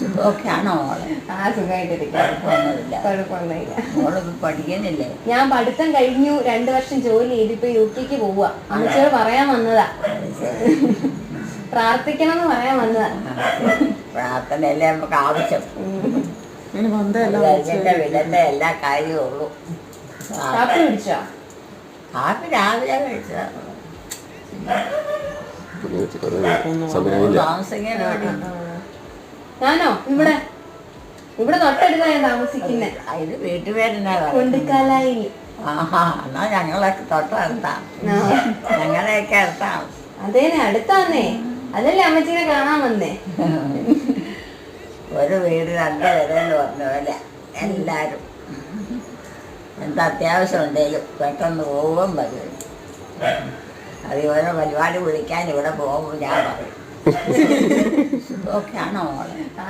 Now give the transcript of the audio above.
സുഖമൊക്കെയാണോ മോളെ? ആ സുഖമായിട്ടിരിക്കും കുഴപ്പമൊന്നുമില്ല. കുഴപ്പമൊന്നുമില്ല. മോളിപ്പോൾ പഠിക്കുന്നില്ലേ? ഞാൻ പഠിത്തം കഴിഞ്ഞു രണ്ടു വർഷം ജോലി ചെയ്ത് ഇപ്പൊ യു കെക്ക് പോവാ. അമ്മച്ചിയോട് പറയാൻ വന്നതാ. പ്രാർത്ഥിക്കണം എന്ന് പറയാൻ വന്നതാ. പ്രാർത്ഥനയല്ലേ നമുക്ക് ആവശ്യം. വിലന്റെ എല്ലാ കാര്യവും ഉള്ളൂ. കാപ്പി കുടിച്ചോ? കാപ്പി രാവിലെ താമസിക്കാൻ വേണ്ടി ഞാനോ? ഇവിടെ. ഇവിടെ തൊട്ടടുത്താ ഞാൻ താമസിക്കുന്നെ. അതിന് വീട്ടുപേരെന്നാ കൊണ്ടിക്കാലായി. ആഹാ എന്നാ ഞങ്ങളൊക്കെ തൊട്ടടുത്താ. ഞങ്ങളെയൊക്കെ അടുത്താ. അതേനെ അടുത്താന്നേ. അതല്ലേ അമ്മച്ചീനെ കാണാൻ വന്നേ? ഒരു വീട് രണ്ട് പേരെന്ന് പറഞ്ഞ പോലെ എല്ലാരും. എന്ത് അത്യാവശ്യം ഉണ്ടെങ്കിലും പെട്ടെന്ന് പോകും വരും അതുപോലെ പരിപാടി വിളിക്കാൻ ഇവിടെ പോകുമ്പോൾ ഞാൻ പറയും. സുഖമൊക്കെയാണോ മോളെ ആ